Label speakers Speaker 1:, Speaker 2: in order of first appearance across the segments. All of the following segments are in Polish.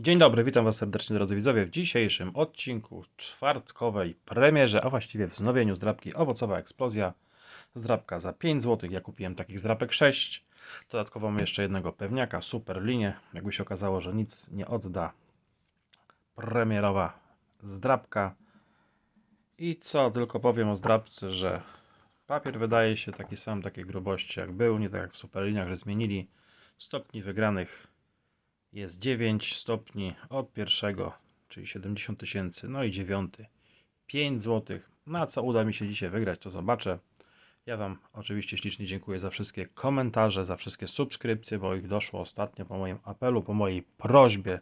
Speaker 1: Dzień dobry, witam Was serdecznie drodzy widzowie w dzisiejszym odcinku czwartkowej premierze, a właściwie wznowieniu zdrabki Owocowa Eksplozja. Zdrabka za 5 zł, ja kupiłem takich zdrabek 6. Dodatkowo mam jeszcze jednego pewniaka, super linię. Jakby się okazało, że nic nie odda premierowa zdrabka. I co, tylko powiem o zdrabce, że papier wydaje się taki sam, takiej grubości jak był, nie tak jak w superliniach, że zmienili stopni wygranych jest 9 stopni od pierwszego, czyli 70 tysięcy, no i dziewiąty 5 zł. Na co uda mi się dzisiaj wygrać, to zobaczę. Ja Wam oczywiście ślicznie dziękuję za wszystkie komentarze, za wszystkie subskrypcje, bo ich doszło ostatnio po moim apelu, po mojej prośbie.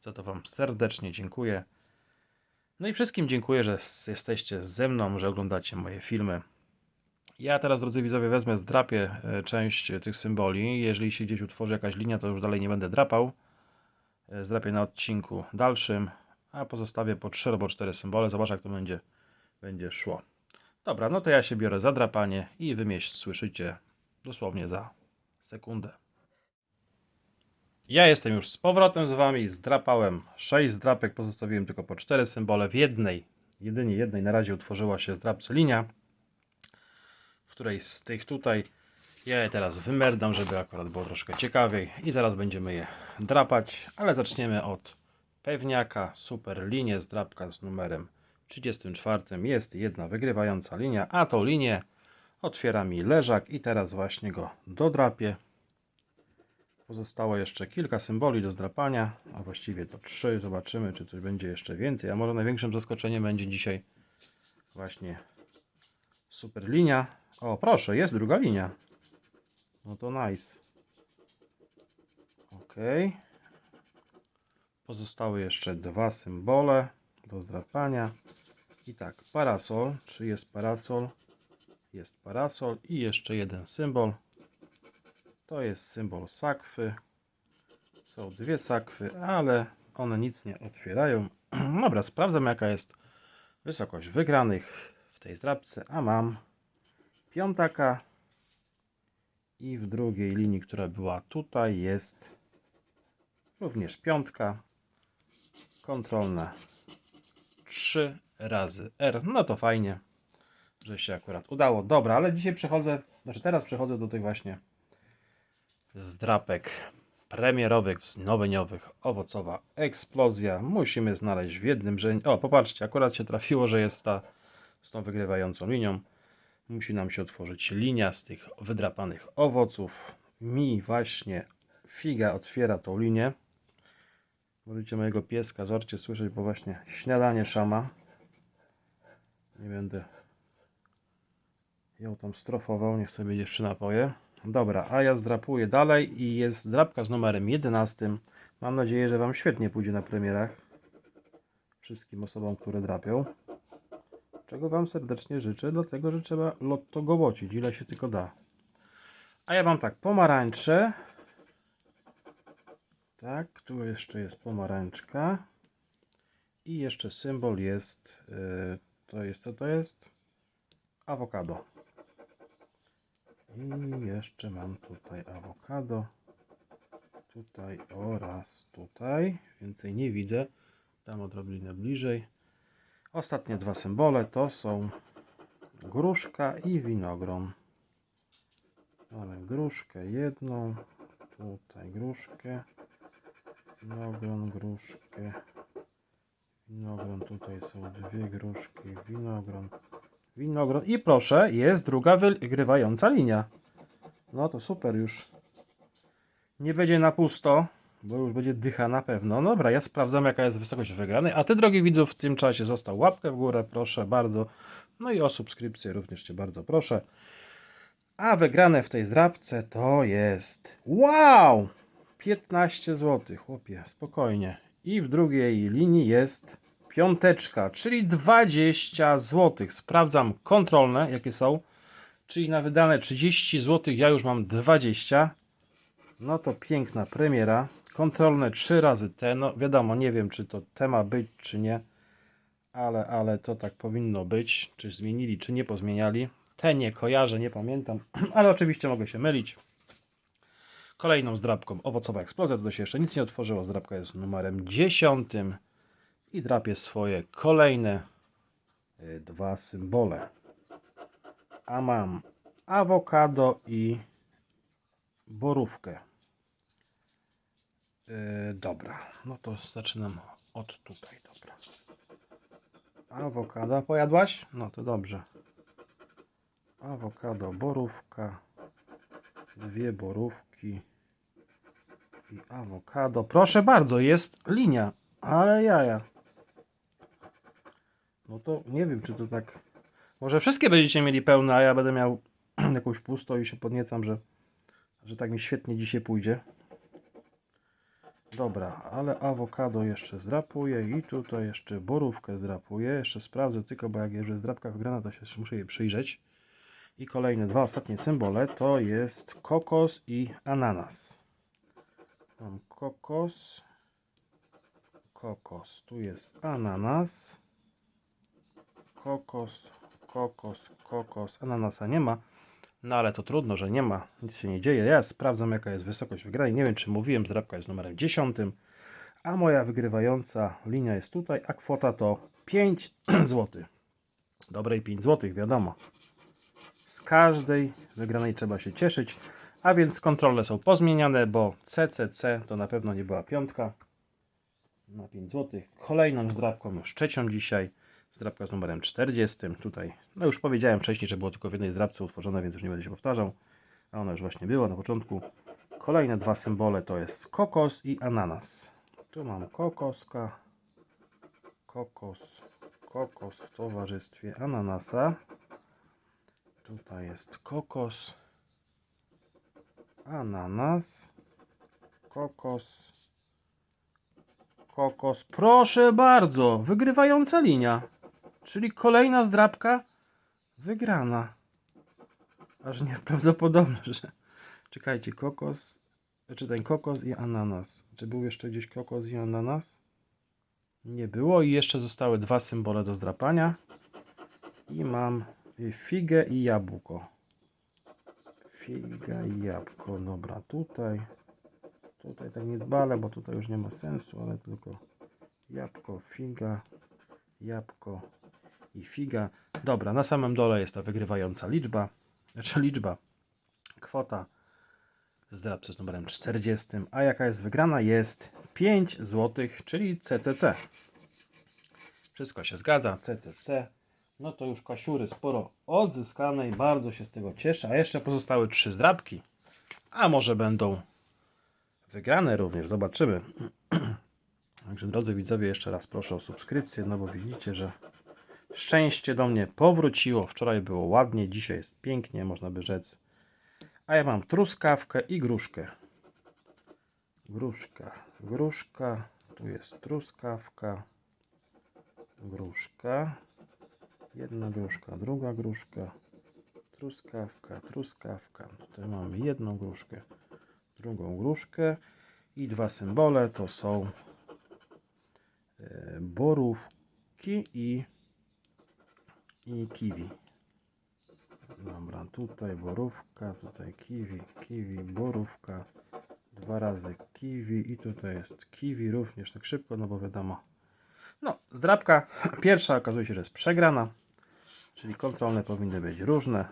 Speaker 1: Za to Wam serdecznie dziękuję. No i wszystkim dziękuję, że jesteście ze mną, że oglądacie moje filmy. Ja teraz, drodzy widzowie, wezmę, zdrapię e, część e, tych symboli. Jeżeli się gdzieś utworzy jakaś linia, to już dalej nie będę drapał. E, Zdrapię na odcinku dalszym, a pozostawię po 3 albo 4 symbole. Zobaczę, jak to będzie, będzie szło. Dobra, no to ja się biorę za drapanie i wymieść słyszycie dosłownie za sekundę. Ja jestem już z powrotem z Wami. Zdrapałem 6 zdrapek, pozostawiłem tylko po 4 symbole. W jednej, jedynie jednej na razie utworzyła się zdrapce linia w której z tych tutaj ja je teraz wymerdam, żeby akurat było troszkę ciekawiej i zaraz będziemy je drapać, ale zaczniemy od pewniaka, super linię z drapka z numerem 34 jest jedna wygrywająca linia, a tą linię otwiera mi leżak i teraz właśnie go dodrapię. Pozostało jeszcze kilka symboli do zdrapania, a właściwie to trzy. Zobaczymy, czy coś będzie jeszcze więcej. A może największym zaskoczeniem będzie dzisiaj właśnie super linia. O, proszę, jest druga linia. No to nice. Ok. Pozostały jeszcze dwa symbole do zdrapania. I tak, parasol. Czy jest parasol? Jest parasol. I jeszcze jeden symbol. To jest symbol sakwy. Są dwie sakwy, ale one nic nie otwierają. Dobra, sprawdzam jaka jest wysokość wygranych w tej zdrabce, a mam piątaka i w drugiej linii, która była tutaj jest również piątka. Kontrolna 3 razy R. No to fajnie, że się akurat udało. Dobra, ale dzisiaj przechodzę znaczy teraz przechodzę do tych właśnie zdrapek premierowych, wznowieniowych, owocowa eksplozja. Musimy znaleźć w jednym rzędzie o popatrzcie, akurat się trafiło, że jest ta z tą wygrywającą linią musi nam się otworzyć linia z tych wydrapanych owoców. Mi właśnie figa otwiera tą linię. Możecie mojego pieska zorcie słyszeć, bo właśnie śniadanie szama. Nie będę ją tam strofował, niech sobie dziewczyna poje. Dobra, a ja zdrapuję dalej i jest zdrapka z numerem 11. Mam nadzieję, że Wam świetnie pójdzie na premierach. Wszystkim osobom, które drapią czego Wam serdecznie życzę, dlatego że trzeba lotto gołocić, ile się tylko da. A ja mam tak, pomarańcze. Tak, tu jeszcze jest pomarańczka. I jeszcze symbol jest, yy, to jest, co to jest? Awokado. I jeszcze mam tutaj awokado. Tutaj oraz tutaj. Więcej nie widzę. Dam odrobinę bliżej. Ostatnie dwa symbole to są gruszka i winogron. Mamy gruszkę jedną, tutaj gruszkę, winogron, gruszkę, winogron, tutaj są dwie gruszki, winogron, winogron i proszę, jest druga wygrywająca linia. No to super już. Nie będzie na pusto, bo już będzie dycha na pewno. No Dobra, ja sprawdzam jaka jest wysokość wygranej, a ty drogi widzów w tym czasie został łapkę w górę, proszę bardzo. No i o subskrypcję również cię bardzo proszę. A wygrane w tej zdrabce to jest wow! 15 zł, chłopie, spokojnie. I w drugiej linii jest piąteczka, czyli 20 zł. Sprawdzam kontrolne, jakie są. Czyli na wydane 30 zł ja już mam 20. No to piękna premiera. Kontrolne 3 razy T. No wiadomo, nie wiem czy to T ma być, czy nie. Ale, ale to tak powinno być. Czy zmienili, czy nie pozmieniali. Te nie kojarzę, nie pamiętam. Ale oczywiście mogę się mylić. Kolejną zdrabką owocowa eksplozja, to się jeszcze nic nie otworzyło. Zdrabka jest numerem 10 i drapie swoje kolejne y, dwa symbole. A mam awokado i borówkę. Yy, dobra, no to zaczynam od tutaj, dobra. Awokado, pojadłaś? No to dobrze. Awokado, borówka, dwie borówki i awokado. Proszę bardzo, jest linia, ale jaja. No to nie wiem, czy to tak... Może wszystkie będziecie mieli pełne, a ja będę miał jakąś pusto i się podniecam, że, że tak mi świetnie dzisiaj pójdzie. Dobra, ale awokado jeszcze zdrapuję i tutaj jeszcze borówkę zdrapuję. Jeszcze sprawdzę tylko, bo jak jest zdrapka wygrana, to się muszę jej przyjrzeć. I kolejne dwa ostatnie symbole to jest kokos i ananas. Mam kokos, kokos, tu jest ananas, kokos, kokos, kokos, ananasa nie ma. No ale to trudno, że nie ma, nic się nie dzieje. Ja sprawdzam jaka jest wysokość wygranej. Nie wiem czy mówiłem, zdrabka jest numerem 10. A moja wygrywająca linia jest tutaj, a kwota to 5 zł. Dobrej 5 zł, wiadomo. Z każdej wygranej trzeba się cieszyć. A więc kontrole są pozmieniane, bo CCC to na pewno nie była piątka. Na 5 zł. Kolejną zdrabką, już trzecią dzisiaj. Zdrabka z numerem 40. Tutaj, no już powiedziałem wcześniej, że było tylko w jednej zdrabce utworzone, więc już nie będę się powtarzał. A ona już właśnie była na początku. Kolejne dwa symbole to jest kokos i ananas. Tu mam kokoska. Kokos. Kokos w towarzystwie ananasa. Tutaj jest kokos. Ananas. Kokos. Kokos. Proszę bardzo, wygrywająca linia. Czyli kolejna zdrabka wygrana. Aż nieprawdopodobne, że. Czekajcie, kokos. Czy ten kokos i ananas. Czy był jeszcze gdzieś kokos i ananas? Nie było i jeszcze zostały dwa symbole do zdrapania. I mam figę i jabłko. Figa i jabłko. Dobra, tutaj. Tutaj tak niedbale, bo tutaj już nie ma sensu, ale tylko jabłko, figa, jabłko i figa. Dobra, na samym dole jest ta wygrywająca liczba, znaczy liczba, kwota z numerem 40, a jaka jest wygrana? Jest 5 zł, czyli CCC. Wszystko się zgadza, CCC. No to już kasiury sporo odzyskanej, bardzo się z tego cieszę, a jeszcze pozostały trzy zdrabki, a może będą wygrane również, zobaczymy. Także drodzy widzowie, jeszcze raz proszę o subskrypcję, no bo widzicie, że szczęście do mnie powróciło. Wczoraj było ładnie, dzisiaj jest pięknie, można by rzec. A ja mam truskawkę i gruszkę. Gruszka, gruszka, tu jest truskawka, gruszka, jedna gruszka, druga gruszka, truskawka, truskawka. Tutaj mamy jedną gruszkę, drugą gruszkę i dwa symbole to są e, borówki i, i kiwi. Dobra, tutaj borówka, tutaj kiwi, kiwi, borówka, dwa razy kiwi i tutaj jest kiwi również tak szybko, no bo wiadomo. No, zdrabka pierwsza okazuje się, że jest przegrana, czyli kontrolne powinny być różne.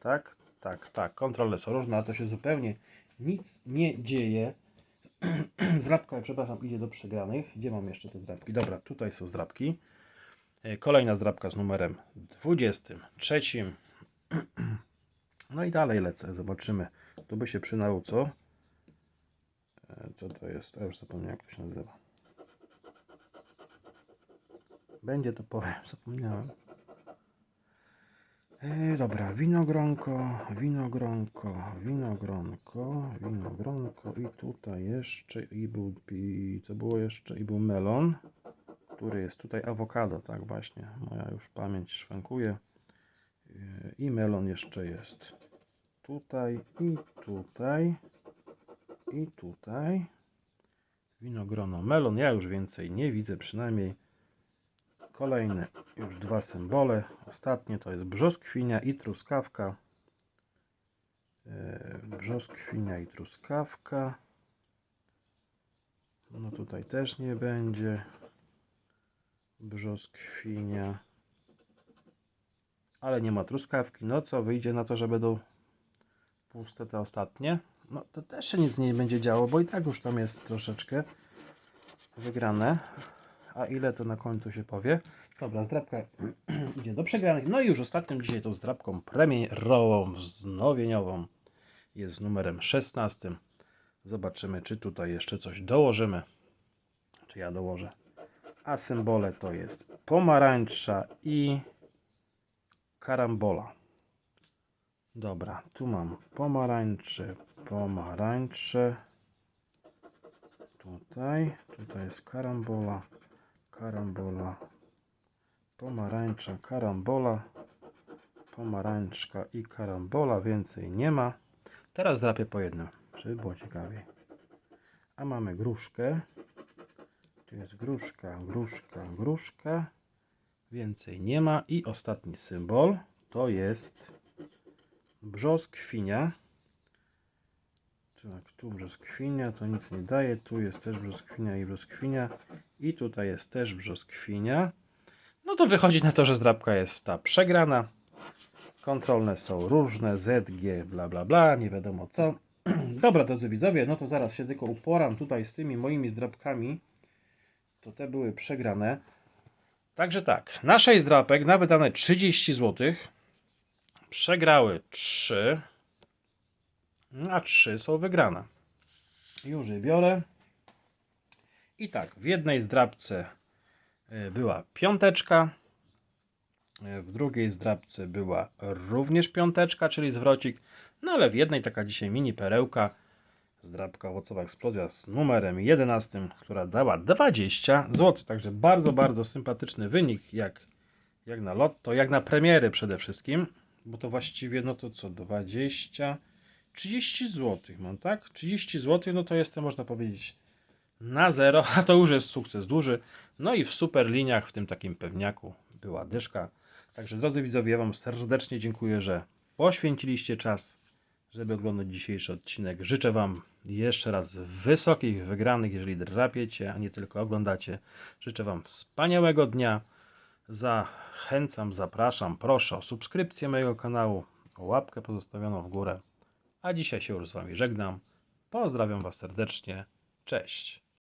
Speaker 1: Tak, tak, tak, kontrole są różne, ale to się zupełnie nic nie dzieje. Zdrabka, przepraszam, idzie do przegranych. Gdzie mam jeszcze te zdrabki? Dobra, tutaj są zdrabki. E, Kolejna zdrabka z numerem 23. No i dalej lecę, zobaczymy. Tu by się przydało co? E, Co to jest? A już zapomniałem, jak to się nazywa. Będzie to powiem, zapomniałem. E, dobra, winogronko, winogronko, winogronko, winogronko i tutaj jeszcze i był, i co było jeszcze? I był melon, który jest tutaj awokado, tak właśnie, moja już pamięć szwankuje. I melon jeszcze jest tutaj i tutaj i tutaj. Winogrono melon, ja już więcej nie widzę, przynajmniej Kolejne już dwa symbole. Ostatnie to jest brzoskwinia i truskawka. e, brzoskwinia i truskawka. No tutaj też nie będzie. Brzoskwinia. Ale nie ma truskawki. No co, wyjdzie na to, że będą puste te ostatnie. No to też się nic nie będzie działo, bo i tak już tam jest troszeczkę wygrane. A ile to na końcu się powie? Dobra, zdrabka idzie do przegranych. No i już ostatnią dzisiaj tą zdrabką premierową, wznowieniową jest numerem 16. Zobaczymy, czy tutaj jeszcze coś dołożymy. Czy ja dołożę. A symbole to jest pomarańcza i karambola. Dobra, tu mam pomarańcze, pomarańcze. Tutaj, tutaj jest karambola, karambola, pomarańcza, karambola, pomarańczka i karambola. Więcej nie ma. Teraz drapię po jednym, żeby było ciekawiej. A mamy gruszkę. Tu jest gruszka, gruszka, gruszka. Więcej nie ma. I ostatni symbol to jest brzoskwinia. Tak, tu brzoskwinia, to nic nie daje. Tu jest też brzoskwinia i brzoskwinia. I tutaj jest też brzoskwinia. No to wychodzi na to, że zdrabka jest ta przegrana. Kontrolne są różne, ZG, bla bla bla, nie wiadomo co. Dobra, drodzy widzowie, no to zaraz się tylko uporam tutaj z tymi moimi zdrabkami. To te były przegrane. Także tak, na 6 zdrapek na wydane 30 zł przegrały 3, a 3 są wygrane. Już je biorę. I tak, w jednej zdrabce y, była piąteczka, y, w drugiej zdrabce była również piąteczka, czyli zwrocik, no ale w jednej taka dzisiaj mini perełka, zdrabka owocowa eksplozja z numerem 11, która dała 20 zł. Także bardzo, bardzo sympatyczny wynik, jak, jak na lotto, jak na premiery przede wszystkim, bo to właściwie, no to co, 20, 30 zł mam, tak? 30 zł, no to jestem, można powiedzieć, na zero, a to już jest sukces duży. No i w super liniach, w tym takim pewniaku, była dyszka. Także drodzy widzowie, ja Wam serdecznie dziękuję, że poświęciliście czas, żeby oglądać dzisiejszy odcinek. Życzę Wam jeszcze raz wysokich wygranych, jeżeli drapiecie, a nie tylko oglądacie. Życzę Wam wspaniałego dnia. Zachęcam, zapraszam, proszę o subskrypcję mojego kanału, o łapkę pozostawioną w górę. A dzisiaj się już z Wami żegnam. Pozdrawiam Was serdecznie. Cześć.